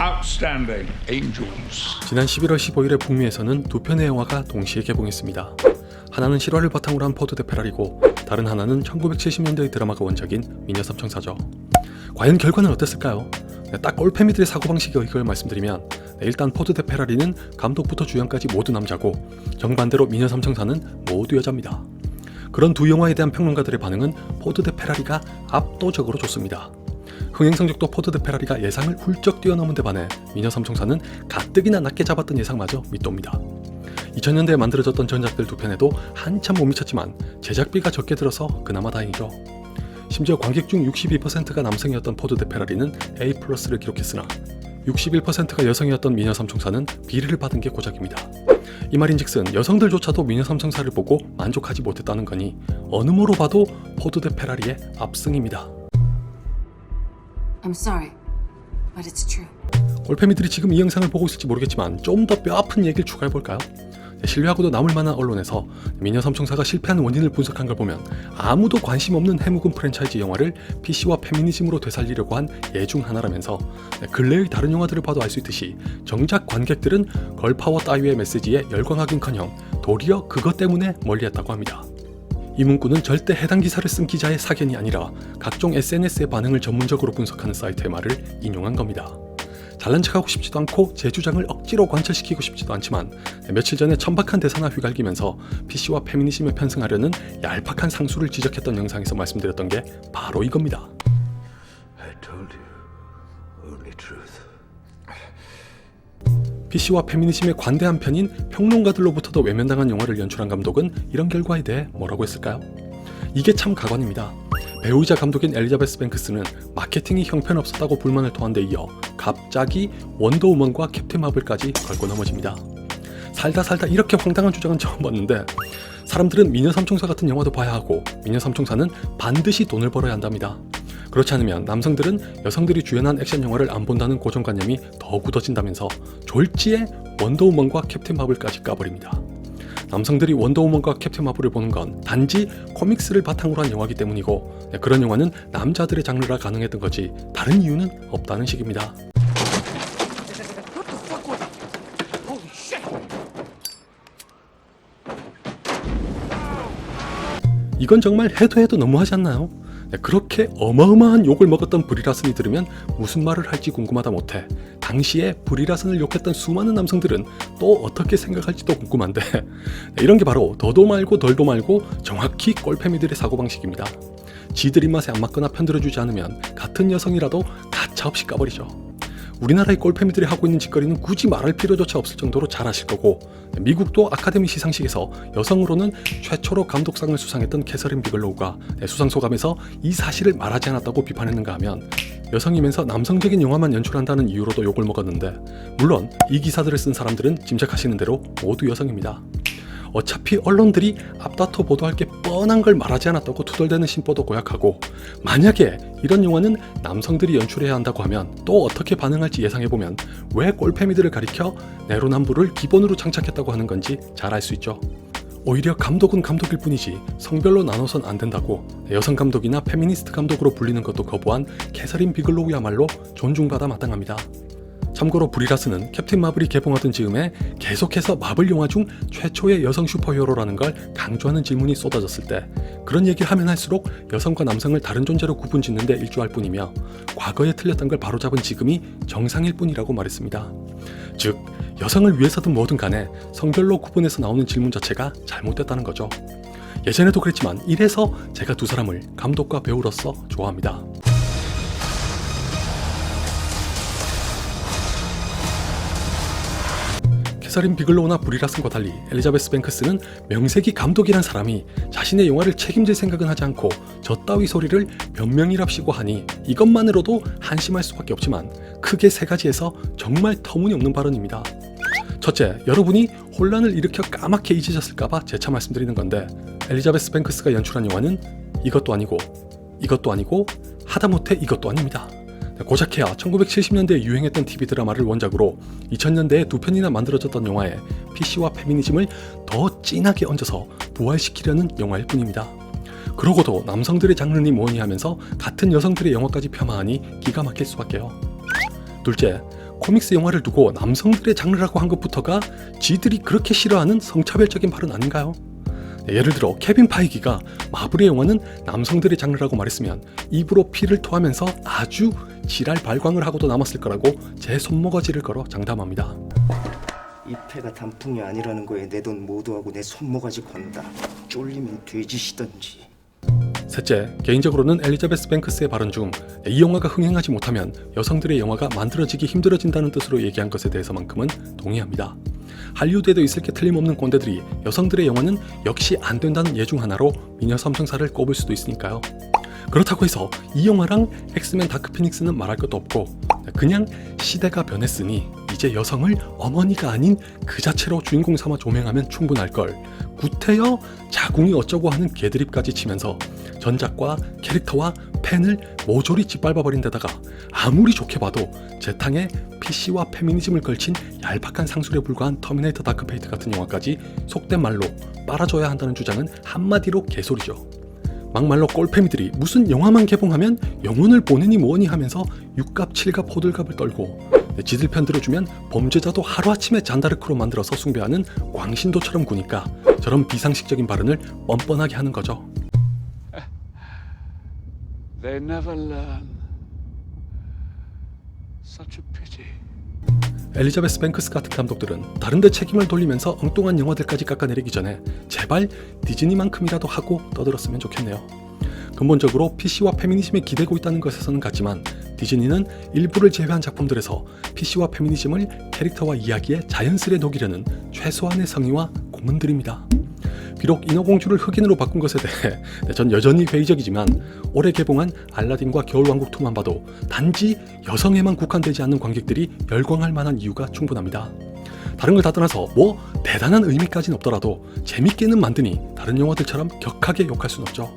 outstanding angels. 지난 11월 15일에 북미에서는 두 편의 영화가 동시에 개봉했습니다. 하나는 실화를 바탕으로 한 포드 대 페라리고 다른 하나는 1970년대의 드라마가 원작인 미녀 삼총사죠. 과연 결과는 어땠을까요? 네, 딱 올빼미들의 사고방식의 이걸 말씀드리면 네, 일단 포드 대 페라리는 감독부터 주연까지 모두 남자고 정반대로 미녀 삼총사는 모두 여자입니다. 그런 두 영화에 대한 평론가들의 반응은 포드 대 페라리가 압도적으로 좋습니다. 흥행 성적도 포드 대 페라리가 예상을 훌쩍 뛰어넘은 데 반해 미녀 삼총사는 가뜩이나 낮게 잡았던 예상마저 밑돕니다. 2000년대에 만들어졌던 전작들 두 편에도 한참 못 미쳤지만 제작비가 적게 들어서 그나마 다행이죠. 심지어 관객 중 62%가 남성이었던 포드 대 페라리는 A 플러스를 기록했으나 61%가 여성이었던 미녀 삼총사는 B를 받은 게 고작입니다. 이 말인즉슨 여성들조차도 미녀 삼총사를 보고 만족하지 못했다는 거니 어느 모로 봐도 포드 대 페라리의 압승입니다. I'm sorry, but it's true. 올빼미들이 지금 이 영상을 보고 있을지 모르겠지만 좀 더 뼈아픈 얘기를 추가해 볼까요? 신뢰하고도 남을 만한 언론에서 미녀 삼총사가 실패한 원인을 분석한 걸 보면 아무도 관심 없는 해묵은 프랜차이즈 영화를 PC와 페미니즘으로 되살리려고 한 예중 하나라면서 근래의 다른 영화들을 봐도 알 수 있듯이 정작 관객들은 걸파워 따위의 메시지에 열광하긴커녕 도리어 그것 때문에 멀리했다고 합니다. 이 문구는 절대 해당 기사를 쓴 기자의 사견이 아니라 각종 SNS의 반응을 전문적으로 분석하는 사이트의 말을 인용한 겁니다. 잘난 척하고 싶지도 않고 제 주장을 억지로 관철시키고 싶지도 않지만 며칠 전에 천박한 대사나 휘갈기면서 PC와 페미니즘에 편승하려는 얄팍한 상수를 지적했던 영상에서 말씀드렸던 게 바로 이겁니다. PC와 페미니즘에 관대한 편인 평론가들로부터도 외면당한 영화를 연출한 감독은 이런 결과에 대해 뭐라고 했을까요? 이게 참 가관입니다. 배우이자 감독인 엘리자베스 뱅크스는 마케팅이 형편없었다고 불만을 토한 데 이어 갑자기 원더우먼과 캡틴 마블까지 걸고 넘어집니다. 살다 살다 이렇게 황당한 주장은 처음 봤는데 사람들은 미녀 삼총사 같은 영화도 봐야 하고 미녀 삼총사는 반드시 돈을 벌어야 한답니다. 그렇지 않으면 남성들은 여성들이 주연한 액션 영화를 안 본다는 고정관념이 더 굳어진다면서 졸지에 원더우먼과 캡틴 마블까지 까버립니다. 남성들이 원더우먼과 캡틴 마블을 보는 건 단지 코믹스를 바탕으로 한 영화이기 때문이고 네, 그런 영화는 남자들의 장르라 가능했던 거지 다른 이유는 없다는 식입니다. 이건 정말 해도 해도 너무하지 않나요? 네, 그렇게 어마어마한 욕을 먹었던 브리라슨이 들으면 무슨 말을 할지 궁금하다 못해 당시에 브리라슨을 욕했던 수많은 남성들은 또 어떻게 생각할지도 궁금한데 네, 이런 게 바로 더도 말고 덜도 말고 정확히 꼴패미들의 사고방식입니다. 지들 입맛에 안 맞거나 편들어주지 않으면 같은 여성이라도 가차없이 까버리죠. 우리나라의 꼴패미들이 하고 있는 짓거리는 굳이 말할 필요조차 없을 정도로 잘 아실 거고 미국도 아카데미 시상식에서 여성으로는 최초로 감독상을 수상했던 캐서린 비글로우가 수상 소감에서 이 사실을 말하지 않았다고 비판했는가 하면 여성이면서 남성적인 영화만 연출한다는 이유로도 욕을 먹었는데 물론 이 기사들을 쓴 사람들은 짐작하시는 대로 모두 여성입니다. 어차피 언론들이 앞다퉈 보도할 게 뻔한 걸 말하지 않았다고 투덜대는 심보도 고약하고 만약에 이런 영화는 남성들이 연출해야 한다고 하면 또 어떻게 반응할지 예상해보면 왜 꼴패미들을 가리켜 내로남불을 기본으로 장착했다고 하는 건지 잘 알 수 있죠. 오히려 감독은 감독일 뿐이지 성별로 나눠선 안 된다고 여성 감독이나 페미니스트 감독으로 불리는 것도 거부한 캐서린 비글로우야말로 존중받아 마땅합니다. 참고로 브리라스는 캡틴 마블이 개봉하던 즈음에 계속해서 마블 영화 중 최초의 여성 슈퍼히어로라는 걸 강조하는 질문이 쏟아졌을 때 그런 얘기를 하면 할수록 여성과 남성을 다른 존재로 구분 짓는데 일조할 뿐이며 과거에 틀렸던 걸 바로잡은 지금이 정상일 뿐이라고 말했습니다. 즉 여성을 위해서든 뭐든 간에 성별로 구분해서 나오는 질문 자체가 잘못됐다는 거죠. 예전에도 그랬지만 이래서 제가 두 사람을 감독과 배우로서 좋아합니다. 캐서린 비글로우나 브리라슨과 달리 엘리자베스 뱅크스는 명색이 감독이란 사람이 자신의 영화를 책임질 생각은 하지 않고 저 따위 소리를 변명이랍시고 하니 이것만으로도 한심할 수밖에 없지만 크게 세 가지에서 정말 터무니없는 발언입니다. 첫째, 여러분이 혼란을 일으켜 까맣게 잊으셨을까봐 재차 말씀드리는 건데 엘리자베스 뱅크스가 연출한 영화는 이것도 아니고 이것도 아니고 하다못해 이것도 아닙니다. 고작해야 1970년대에 유행했던 TV 드라마를 원작으로 2000년대에 두 편이나 만들어졌던 영화에 PC와 페미니즘을 더 진하게 얹어서 부활시키려는 영화일 뿐입니다. 그러고도 남성들의 장르니 뭐니 하면서 같은 여성들의 영화까지 폄하하니 기가 막힐 수밖에요. 둘째, 코믹스 영화를 두고 남성들의 장르라고 한 것부터가 지들이 그렇게 싫어하는 성차별적인 발언 아닌가요? 네, 예를 들어 케빈 파이기가 마블의 영화는 남성들의 장르라고 말했으면 입으로 피를 토하면서 아주 지랄 발광을 하고도 남았을 거라고 제 손모가지를 걸어 장담합니다. 이 패가 단풍이 아니라는 거에 내 돈 모두하고 내 손모가지 건다. 쫄리면 돼지시던지. 셋째, 개인적으로는 엘리자베스 뱅크스의 발언 중 이 영화가 흥행하지 못하면 여성들의 영화가 만들어지기 힘들어진다는 뜻으로 얘기한 것에 대해서만큼은 동의합니다. 할리우드에도 있을 게 틀림없는 꼰대들이 여성들의 영화는 역시 안 된다는 예 중 하나로 미녀 삼성사를 꼽을 수도 있으니까요. 그렇다고 해서 이 영화랑 엑스맨 다크 피닉스는 말할 것도 없고 그냥 시대가 변했으니 이제 여성을 어머니가 아닌 그 자체로 주인공 삼아 조명하면 충분할 걸 구태여 자궁이 어쩌고 하는 개드립까지 치면서 전작과 캐릭터와 팬을 모조리 짓밟아버린 데다가 아무리 좋게 봐도 재탕에 PC와 페미니즘을 걸친 얄팍한 상술에 불과한 터미네이터 다크페이트 같은 영화까지 속된 말로 빨아줘야 한다는 주장은 한마디로 개소리죠. 막말로 꼴패미들이 무슨 영화만 개봉하면 영혼을 보내니 뭐니 하면서 육갑, 칠갑, 호들갑을 떨고 지들 편 들어주면 범죄자도 하루아침에 잔다르크로 만들어서 숭배하는 광신도처럼 구니까 저런 비상식적인 발언을 뻔뻔하게 하는 거죠. They never learn. Such a pity. 엘리자베스 뱅크스 같은 감독들은 다른데 책임을 돌리면서 엉뚱한 영화들까지 깎아내리기 전에 제발 디즈니만큼이라도 하고 떠들었으면 좋겠네요. 근본적으로 PC와 페미니즘에 기대고 있다는 것에서는 같지만 디즈니는 일부를 제외한 작품들에서 PC와 페미니즘을 캐릭터와 이야기에 자연스레 녹이려는 최소한의 성의와 고문들입니다. 비록 인어공주를 흑인으로 바꾼 것에 대해 네, 전 여전히 회의적이지만 올해 개봉한 알라딘과 겨울왕국 2만 봐도 단지 여성에만 국한되지 않는 관객들이 열광할 만한 이유가 충분합니다. 다른 걸 다 떠나서 뭐 대단한 의미까지는 없더라도 재밌게는 만드니 다른 영화들처럼 격하게 욕할 순 없죠.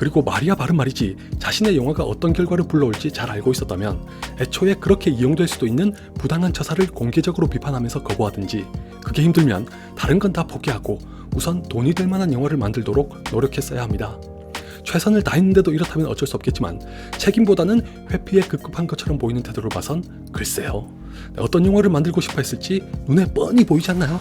그리고 마리아 발은 말이지 자신의 영화가 어떤 결과를 불러올지 잘 알고 있었다면 애초에 그렇게 이용될 수도 있는 부당한 처사를 공개적으로 비판하면서 거부하든지 그게 힘들면 다른 건 다 포기하고 우선 돈이 될 만한 영화를 만들도록 노력했어야 합니다. 최선을 다했는데도 이렇다면 어쩔 수 없겠지만 책임보다는 회피에 급급한 것처럼 보이는 태도를 봐선 글쎄요 어떤 영화를 만들고 싶어 했을지 눈에 뻔히 보이지 않나요?